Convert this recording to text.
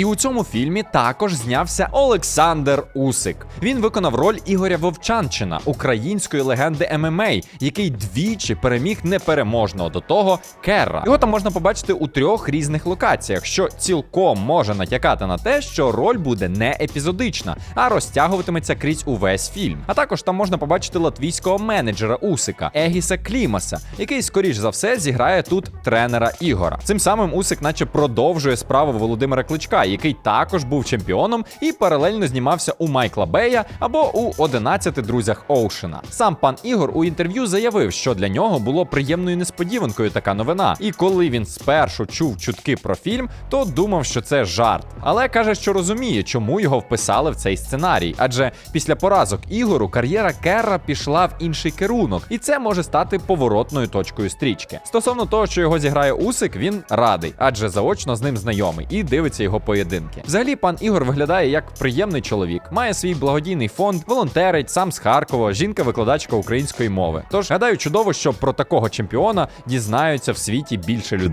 І у цьому фільмі також знявся Олександр Усик. Він виконав роль Ігоря Вовчанчина, української легенди ММА, який двічі переміг непереможного до того Керра. Його там можна побачити у трьох різних локаціях, що цілком може натякати на те, що роль буде не епізодична, а розтягуватиметься крізь увесь фільм. А також там можна побачити латвійського менеджера Усика Егіса Клімаса, який, скоріш за все, зіграє тут тренера Ігора. Цим самим Усик, наче продовжує справу Володимира Кличка, який також був чемпіоном і паралельно знімався у Майкла Бея або у 11 друзях Оушена. Сам пан Ігор у інтерв'ю заявив, що для нього було приємною несподіванкою така новина. І коли він спершу чув чутки про фільм, то думав, що це жарт. Але каже, що розуміє, чому його вписали в цей сценарій. Адже після поразок Ігору кар'єра Керра пішла в інший керунок, і це може стати поворотною точкою стрічки. Стосовно того, що його зіграє Усик, він радий, адже заочно з ним знайомий і дивиться його поєдинки. Взагалі, пан Ігор виглядає як приємний чоловік, має свій благодійний фонд, волонтерить сам з Харкова, жінка-викладачка української мови. Тож гадаю, чудово, що про такого чемпіона дізнаються в світі більше людей.